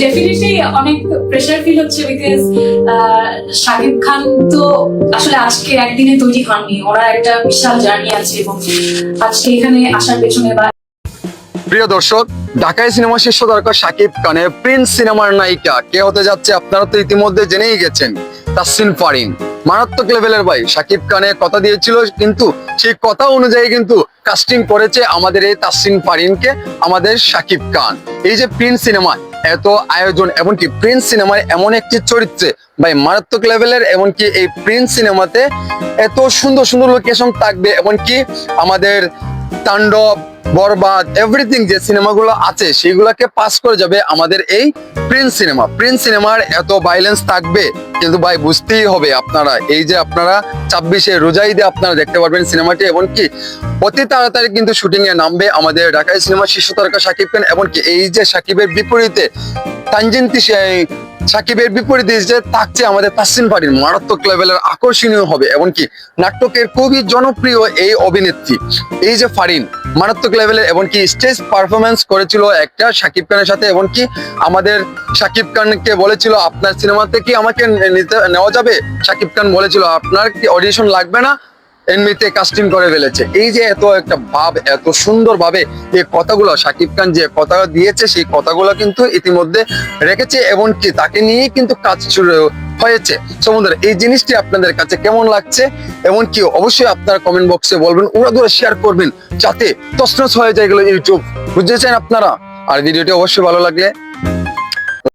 Definitely অনেক pressure feel হচ্ছে because Shakib Khan তো আসলে আজকে একদিনে তৈরি হননি। ওরা একটা বিশাল জার্নি আছে এবং আজকে এখানে আসার পেছনে বা প্রিয় দর্শক, ঢাকায় সিনেমা শীর্ষ তারকা শাকিব খানের প্রিন্স সিনেমার নায়িকা কে হতে যাচ্ছে আপনারা তো ইতিমধ্যে জেনেই গেছেন, তাসিন ফারিন। মারাত্মক লেভেলের ভাই, শাকিব খানে কথা দিয়েছিল, কিন্তু সেই কথা অনুযায়ী কিন্তু কাস্টিং করেছে আমাদের এই তাসিন ফারিনকে, আমাদের শাকিব খান। এই যে প্রিন্স সিনেমা এত আয়োজন, এমনকি প্রিন্স সিনেমার এমন একটি চরিত্রে, ভাই মারাত্মক লেভেলের এমনকি এই প্রিন্স সিনেমাতে এত সুন্দর সুন্দর লোকেশন থাকবে, এমনকি আমাদের তাণ্ডব বরবাদ এভরিথিং যে সিনেমাগুলো আছে, সেগুলোকে পাস করে যাবে আমাদের এই প্রিন্স সিনেমা প্রিন্স সিনেমার এত ভাইলেন্স থাকবে, কিন্তু ভাই বুঝতেই হবে আপনারা, এই যে আপনারা ছাব্বিশে রোজাই দিয়ে আপনারা দেখতে পারবেন সিনেমাটি এমনকি অতি তাড়াতাড়ি কিন্তু শুটিং এ নামবে আমাদের ঢাকায় সিনেমা শীর্ষ তারকা সাকিব খান, এমনকি এই যে সাকিবের বিপরীতে তানজিন্তি সাকিবের বিপরীতে যে থাকছে আমাদের তাসিন ফারিন মারাত্মক লেভেলের আকর্ষণীয় হবে, এমনকি নাটকের খুবই জনপ্রিয় এই অভিনেত্রী। এই যে ফারিন, মারাত্মক লেভেলের এমনকি স্টেজ পারফরমেন্স করেছিল একটা শাকিব খানের সাথে, এমনকি আমাদের শাকিব খানকে বলেছিল, আপনার সিনেমাতে কি আমাকে নেওয়া যাবে? শাকিব খান বলেছিল, আপনার কি অডিশন লাগবে না? এমনিতে কাস্টিং করে ফেলেছে। এই যে এত একটা ভাব, এত সুন্দর ভাবে এই কথাগুলো, সাকিব খান যে কথা দিয়েছে, সেই কথাগুলো কিন্তু ইতিমধ্যে রেখেছে এমনকি তাকে নিয়ে কিন্তু কাজ শুরু হয়েছে। বন্ধুরা, এই জিনিসটি আপনাদের কাছে কেমন লাগছে? এমনকি অবশ্যই আপনারা কমেন্ট বক্সে বলবেন ওরা ধরে শেয়ার করবেন, যাতে তসনস হয়ে যায় এগুলো ইউটিউব বুঝতেছেন আপনারা? আর ভিডিওটি অবশ্যই ভালো লাগে